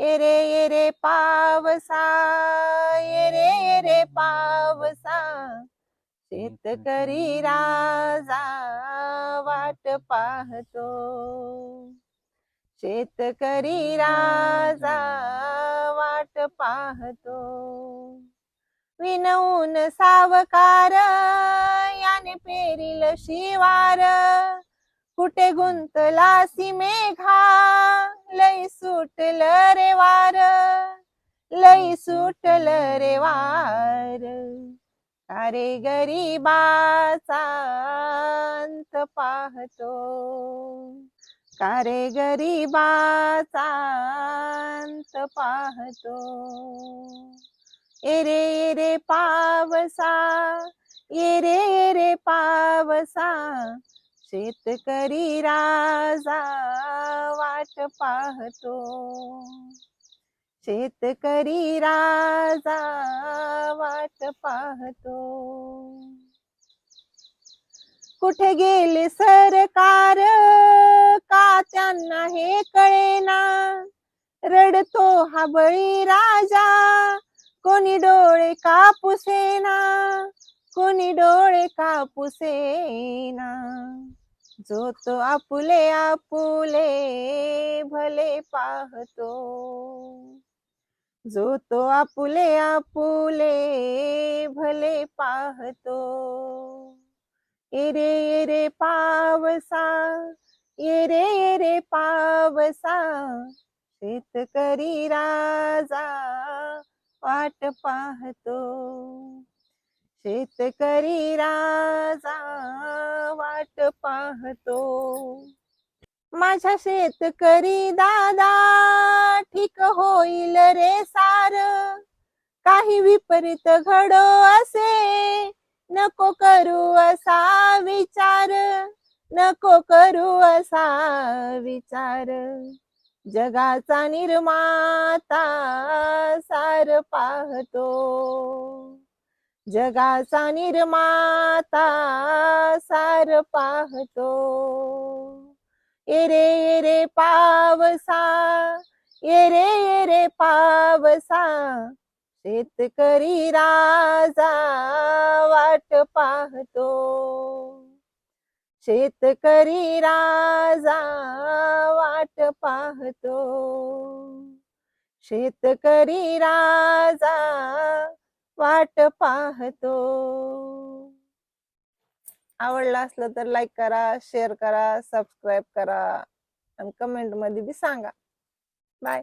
येरे येरे पावसा येरे येरे पावसा शेतकरी राजा वाट पाहतो. शेतकरी राजा वाट पाहतो. विनवून सावकार याने पेरील शिवार कुठे गुंतला मेघा लई सुटल रे वार अरे गरीबाचा अंत पाहतो. कारे गरीबाचा अंत पाहतो. एरे एरे पावसा एरे एरे पावसा शेतकरी राजा वाट पाहतो. शेतकरी राजा वाट पाहतो. कुठे गेले सरकार? का त्यांना हे कळेना? रडतो हा बळी राजा. कोणी डोळे कापुसेना? कोणी डोळे कापुसेना? जो तो आपुले आपुले भले पाहतो. जो तो आपुले आपुले भले पाहतो. एरे एरे पावसा एरे एरे पावसा शेतकरी राजा वाट पाहतो. शेतकरी राजा वाट पाहतो. माझ्या शेतकरी दादा ठीक होईल रे काही विपरीत घडो असे. नको करू असा विचार. नको करू असा विचार. जगाचा निर्माता सार पाहतो. जगाचा निर्माता सार पाहतो. एरे एरे पावसा. एरे एरे पावसा. शेतकरी राजा वाट पाहतो. शेतकरी राजा वाट पाहतो. शेतकरी राजा वाट पाहतो. आवडलं असलं तर लाईक करा शेअर करा सबस्क्राईब करा आणि कमेंटमध्ये बी सांगा. बाय